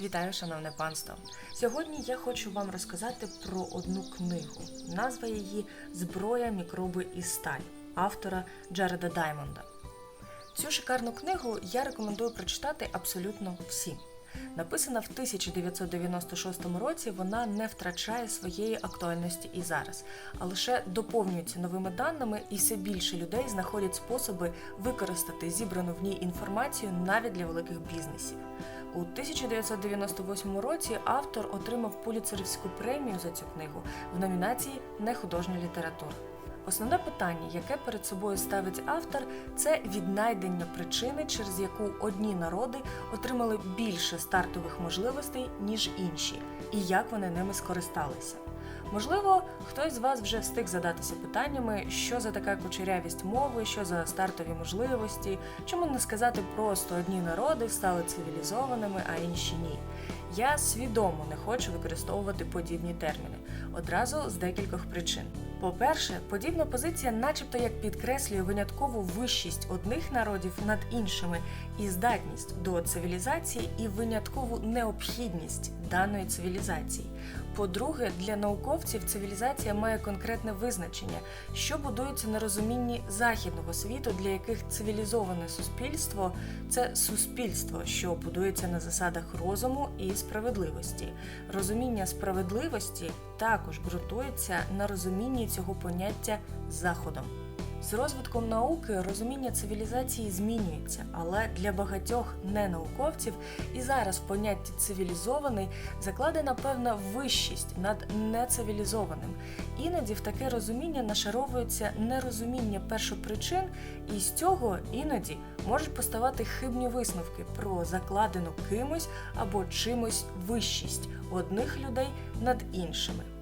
Вітаю, шановне панство! Сьогодні я хочу вам розказати про одну книгу. Назва її Зброя, мікроби і сталь автора Джареда Даймонда. Цю шикарну книгу я рекомендую прочитати абсолютно всім. Написана в 1996 році, вона не втрачає своєї актуальності і зараз, а лише доповнюється новими даними, і все більше людей знаходять способи використати зібрану в ній інформацію навіть для великих бізнесів. У 1998 році автор отримав Пуліцерівську премію за цю книгу в номінації Нехудожня література. Основне питання, яке перед собою ставить автор, це віднайдення причини, через яку одні народи отримали більше стартових можливостей, ніж інші, і як вони ними скористалися. Можливо, хтось з вас вже встиг задатися питаннями, що за така кучерявість мови, що за стартові можливості, чому не сказати просто одні народи стали цивілізованими, а інші ні. Я свідомо не хочу використовувати подібні терміни одразу з декількох причин. По-перше, подібна позиція, начебто як підкреслює виняткову вищість одних народів над іншими і здатність до цивілізації і виняткову необхідність даної цивілізації. По-друге, для науковців цивілізація має конкретне визначення, що будується на розумінні західного світу, для яких цивілізоване суспільство це суспільство, що будується на засадах розуму і справедливості. Розуміння справедливості також ґрунтується на розумінні цього поняття заходом. З розвитком науки розуміння цивілізації змінюється, але для багатьох ненауковців і зараз в понятті цивілізований закладена певна вищість над нецивілізованим. Іноді в таке розуміння нашаровується нерозуміння першопричин, і з цього іноді можуть поставати хибні висновки про закладену кимось або чимось вищість одних людей над іншими.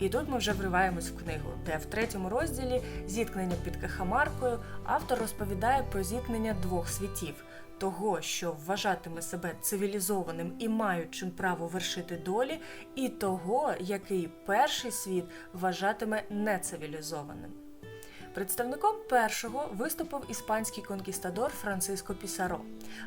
І тут ми вже вриваємось в книгу, де в третьому розділі зіткнення під Кахамаркою автор розповідає про зіткнення двох світів: того, що вважатиме себе цивілізованим і маючим право вершити долі, і того, який перший світ вважатиме нецивілізованим. Представником першого виступив іспанський конкістадор Франциско Пісаро,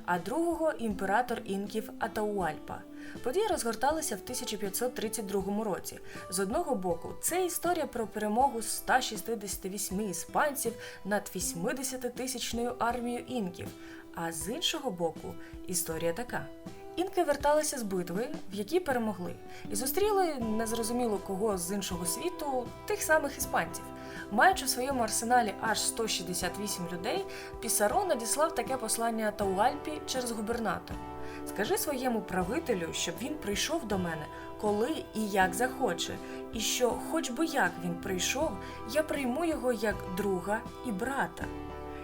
а другого імператор інків Атауальпа. Події розгорталися в 1532 році. З одного боку, це історія про перемогу 168 іспанців над 80-тисячною армією інків. А з іншого боку, історія така. Інки верталися з битви, в якій перемогли, і зустріли незрозуміло кого з іншого світу, тих самих іспанців. Маючи в своєму арсеналі аж 168 людей, Пісаро надіслав таке послання Тауальпі через губернатора. Скажи своєму правителю, щоб він прийшов до мене, коли і як захоче, і що, хоч би як він прийшов, я прийму його як друга і брата.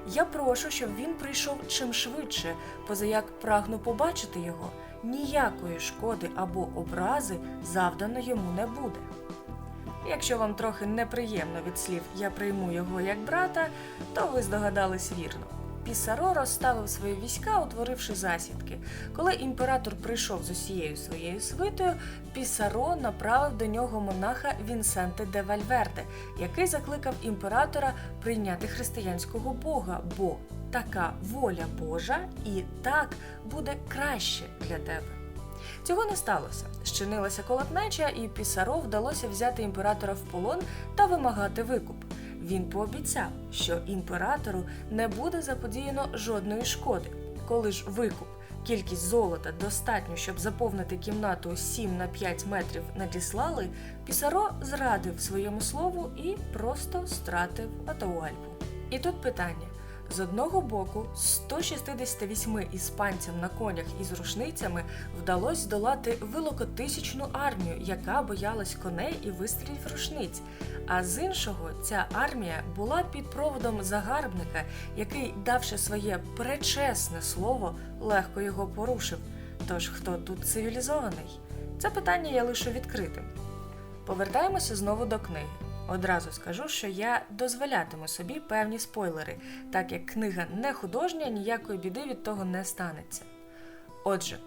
Я прошу, щоб він прийшов чим швидше, позаяк прагну побачити його, ніякої шкоди або образи завдано йому не буде. Якщо вам трохи неприємно від слів я прийму його як брата, то ви здогадались вірно. Пісаро розставив свої війська, утворивши засідки. Коли імператор прийшов з усією своєю свитою, Пісаро направив до нього монаха Вінсенте де Вальверде, який закликав імператора прийняти християнського Бога, бо така воля Божа і так буде краще для тебе. Цього не сталося. Щинилася колотнеча, і Пісаро вдалося взяти імператора в полон та вимагати викуп. Він пообіцяв, що імператору не буде заподіяно жодної шкоди. Коли ж викуп, кількість золота достатньо, щоб заповнити кімнату 7 на 5 метрів надіслали, Пісаро зрадив своєму слову і просто стратив Атауальпу. І тут питання. З одного боку, 168 іспанцям на конях із рушницями вдалося здолати великотисячну армію, яка боялась коней і вистрілів рушниць. А з іншого, ця армія була під проводом загарбника, який, давши своє пречесне слово, легко його порушив. Тож хто тут цивілізований? Це питання я лишу відкритим. Повертаємося знову до книги. Одразу скажу, що я дозволятиму собі певні спойлери, так як книга не художня, ніякої біди від того не станеться. Отже,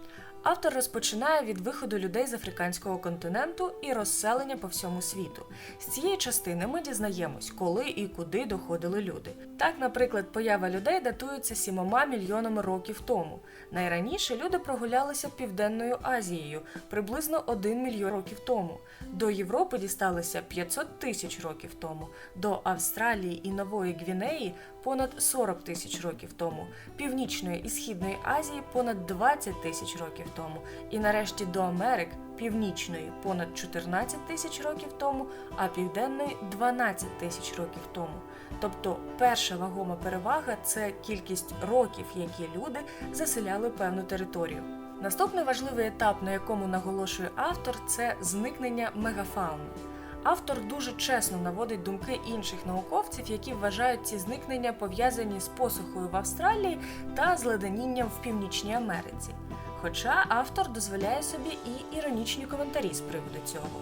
Автор розпочинає від виходу людей з африканського континенту і розселення по всьому світу. З цієї частини ми дізнаємось, коли і куди доходили люди. Так, наприклад, поява людей датується 7 мільйонами років тому. Найраніше люди прогулялися Південною Азією приблизно 1 мільйон років тому. До Європи дісталися 500 тисяч років тому, до Австралії і Нової Гвінеї понад 40 тисяч років тому, Північної і Східної Азії понад 20 тисяч років тому, і нарешті до Америк Північної понад 14 тисяч років тому, а Південної 12 тисяч років тому. Тобто перша вагома перевага це кількість років, які люди заселяли певну територію. Наступний важливий етап, на якому наголошує автор, це зникнення мегафауни. Автор дуже чесно наводить думки інших науковців, які вважають ці зникнення пов'язані з посухою в Австралії та зледенінням в Північній Америці. Хоча автор дозволяє собі і іронічні коментарі з приводу цього.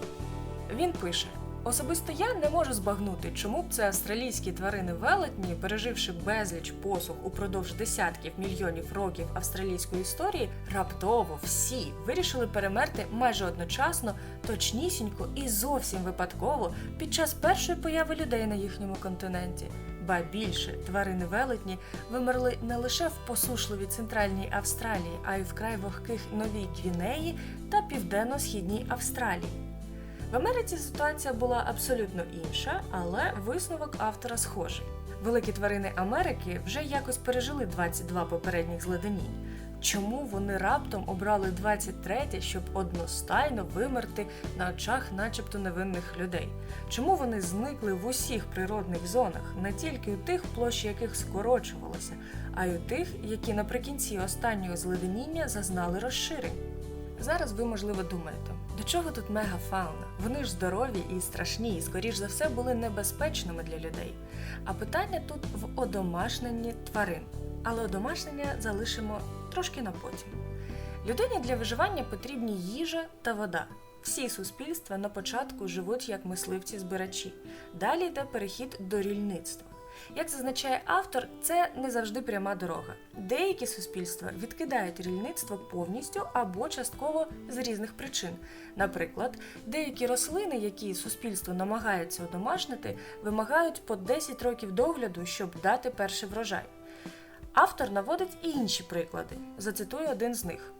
Він пише: Особисто я не можу збагнути, чому б це австралійські тварини велетні, переживши безліч посух упродовж десятків мільйонів років австралійської історії, раптово всі вирішили перемерти майже одночасно, точнісінько і зовсім випадково під час першої появи людей на їхньому континенті. Ба більше тварини велетні вимерли не лише в посушливій центральній Австралії, а й вкрай вогких Новій Гвінеї та південно-східній Австралії. В Америці ситуація була абсолютно інша, але висновок автора схожий. Великі тварини Америки вже якось пережили 22 попередніх зледенінь. Чому вони раптом обрали 23, щоб одностайно вимерти на очах, начебто невинних людей? Чому вони зникли в усіх природних зонах, не тільки у тих, площі яких скорочувалися, а й у тих, які наприкінці останнього зледеніння зазнали розширень? Зараз ви, можливо, думаєте, до чого тут мегафауна? Вони ж здорові і страшні, і, скоріш за все, були небезпечними для людей. А питання тут в одомашненні тварин. Але одомашнення залишимо трошки на потім. Людині для виживання потрібні їжа та вода. Всі суспільства на початку живуть як мисливці-збирачі. Далі йде перехід до рільництва. Як зазначає автор, це не завжди пряма дорога. Деякі суспільства відкидають рільництво повністю або частково з різних причин. Наприклад, деякі рослини, які суспільство намагається одомашнити, вимагають по 10 років догляду, щоб дати перший врожай. Автор наводить і інші приклади. Зацитую один з них.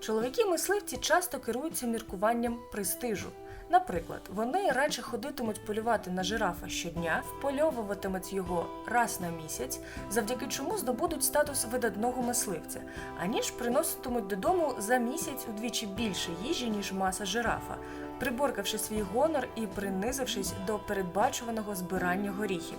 Чоловіки-мисливці часто керуються міркуванням престижу. Наприклад, вони радше ходитимуть полювати на жирафа щодня, впольовуватимуть його раз на місяць, завдяки чому здобудуть статус видатного мисливця, аніж приноситимуть додому за місяць удвічі більше їжі, ніж маса жирафа, приборкавши свій гонор і принизившись до передбачуваного збирання горіхів.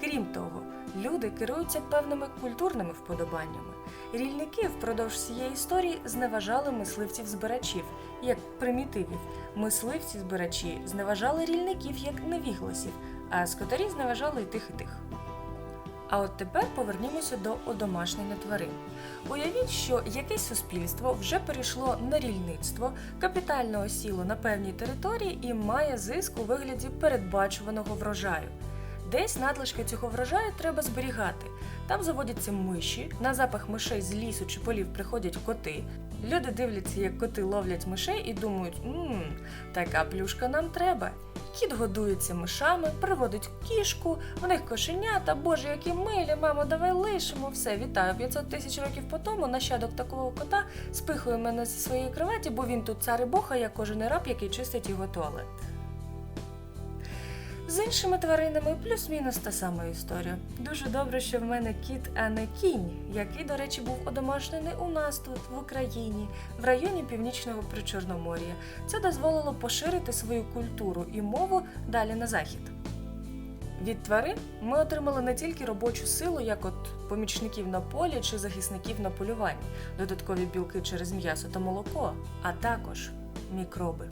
Крім того, люди керуються певними культурними вподобаннями. Рільники впродовж цієї історії зневажали мисливців-збирачів як примітивів. Мисливці-збирачі зневажали рільників як невігласів, а скотарі зневажали і тих, і тих. А от тепер повернімося до одомашнення тварин. Уявіть, що якесь суспільство вже перейшло на рільництво, капітально осіло на певній території і має зиск у вигляді передбачуваного врожаю. Десь надлишки цього врожаю треба зберігати. Там заводяться миші, на запах мишей з лісу чи полів приходять коти. Люди дивляться, як коти ловлять мишей і думають, мм, така плюшка нам треба. Кіт годується мишами, приводить кішку, в них кошенята, боже, які милі, мамо, давай лишимо. Все, вітаю. 500 тисяч років по тому нащадок такого кота спихує мене зі своєї кроваті, бо він тут цар і бог, а я кожен раб, який чистить його туалет. З іншими тваринами плюс-мінус та сама історія. Дуже добре, що в мене кіт, а не кінь, який, до речі, був одомашнений у нас тут, в Україні, в районі Північного Причорномор'я. Це дозволило поширити свою культуру і мову далі на захід. Від тварин ми отримали не тільки робочу силу, як от помічників на полі чи захисників на полюванні, додаткові білки через м'ясо та молоко, а також мікроби.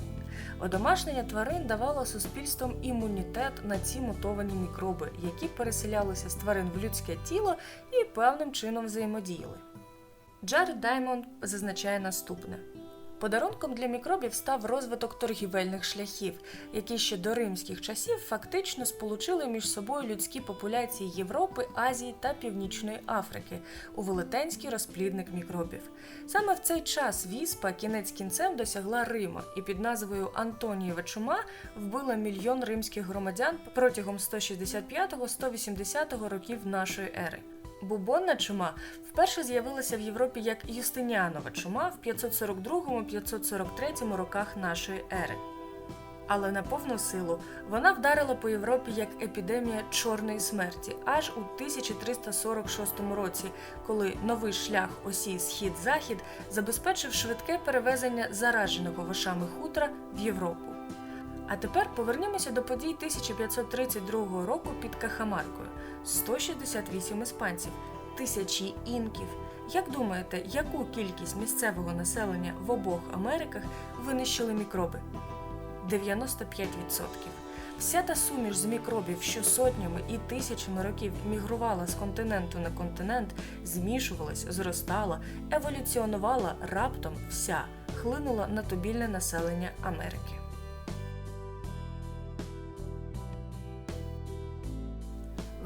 Одомашнення тварин давало суспільствам імунітет на ці мутовані мікроби, які переселялися з тварин в людське тіло і певним чином взаємодіяли. Джаред Даймонд зазначає наступне: Подарунком для мікробів став розвиток торгівельних шляхів, які ще до римських часів фактично сполучили між собою людські популяції Європи, Азії та Північної Африки у велетенський розплідник мікробів. Саме в цей час віспа кінець кінцем досягла Рима і під назвою Антонієва чума вбила мільйон римських громадян протягом 165-180 років нашої ери. Бубонна чума вперше з'явилася в Європі як Юстиніанова чума в 542-543 роках нашої ери. Але на повну силу вона вдарила по Європі як епідемія чорної смерті аж у 1346 році, коли новий шлях осі Схід-Захід забезпечив швидке перевезення зараженого вошами хутра в Європу. А тепер повернімося до подій 1532 року під Кахамаркою. 168 іспанців, тисячі інків. Як думаєте, яку кількість місцевого населення в обох Америках винищили мікроби? 95%. Вся та суміш з мікробів, що сотнями і тисячами років мігрувала з континенту на континент, змішувалась, зростала, еволюціонувала раптом вся, хлинула на тобільне населення Америки.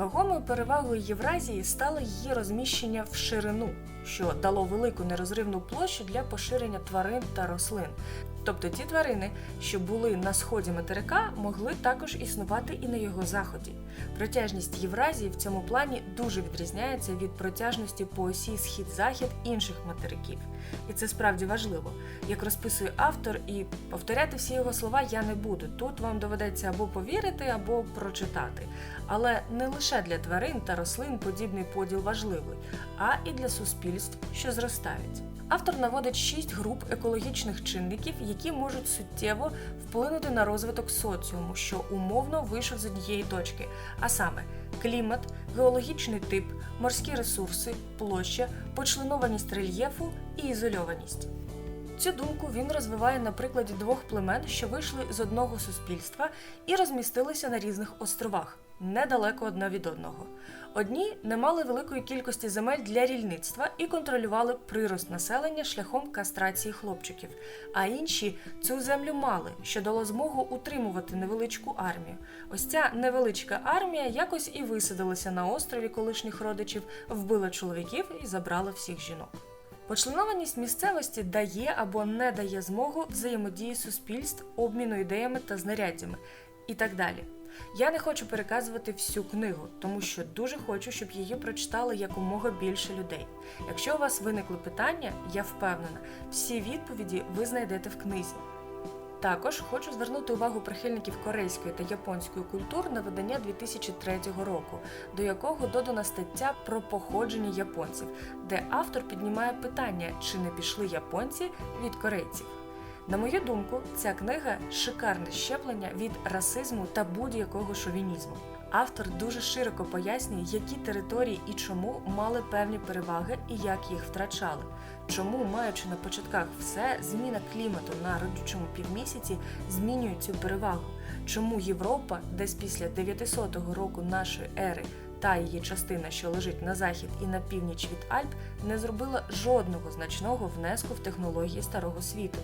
Вагомою перевагою Євразії стало її розміщення в ширину, що дало велику нерозривну площу для поширення тварин та рослин. Тобто ті тварини, що були на сході материка, могли також існувати і на його заході. Протяжність Євразії в цьому плані дуже відрізняється від протяжності по осі схід-захід інших материків. І це справді важливо. Як розписує автор, і повторяти всі його слова я не буду. Тут вам доведеться або повірити, або прочитати. Але не лише для тварин та рослин подібний поділ важливий, а і для суспільств, що зростають. Автор наводить шість груп екологічних чинників, які можуть суттєво вплинути на розвиток соціуму, що умовно вийшов з однієї точки, а саме клімат, геологічний тип, морські ресурси, площа, почленованість рельєфу і ізольованість. Цю думку він розвиває на прикладі двох племен, що вийшли з одного суспільства і розмістилися на різних островах, недалеко одне від одного. Одні не мали великої кількості земель для рільництва і контролювали прирост населення шляхом кастрації хлопчиків, а інші цю землю мали, що дало змогу утримувати невеличку армію. Ось ця невеличка армія якось і висадилася на острові колишніх родичів, вбила чоловіків і забрала всіх жінок. Почленованість місцевості дає або не дає змогу взаємодії суспільств, обміну ідеями та знаряддями і так далі. Я не хочу переказувати всю книгу, тому що дуже хочу, щоб її прочитали якомога більше людей. Якщо у вас виникли питання, я впевнена, всі відповіді ви знайдете в книзі. Також хочу звернути увагу прихильників корейської та японської культур на видання 2003 року, до якого додана стаття про походження японців, де автор піднімає питання, чи не пішли японці від корейців. На мою думку, ця книга шикарне щеплення від расизму та будь-якого шовінізму. Автор дуже широко пояснює, які території і чому мали певні переваги і як їх втрачали. Чому, маючи на початках все, зміна клімату на родючому півмісяці змінює цю перевагу? Чому Європа, десь після 900 року нашої ери, та її частина, що лежить на захід і на північ від Альп, не зробила жодного значного внеску в технології старого світу.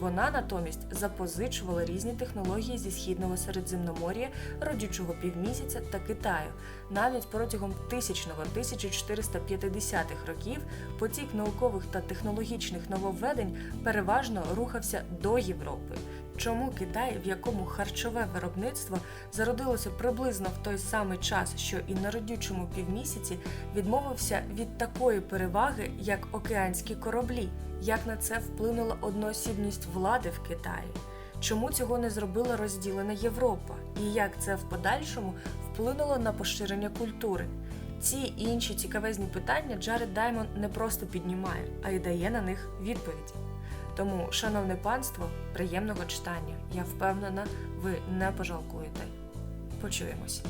Вона натомість запозичувала різні технології зі східного середземномор'я, родючого півмісяця та Китаю. Навіть протягом 1000-1450-х років потік наукових та технологічних нововведень переважно рухався до Європи. Чому Китай, в якому харчове виробництво зародилося приблизно в той самий час, що і на родючому півмісяці, відмовився від такої переваги, як океанські кораблі? Як на це вплинула одноосібність влади в Китаї? Чому цього не зробила розділена Європа? І як це в подальшому вплинуло на поширення культури? Ці і інші цікавезні питання Джаред Даймон не просто піднімає, а й дає на них відповіді. Тому, шановне панство, приємного читання. Я впевнена, ви не пожалкуєте. Почуємось.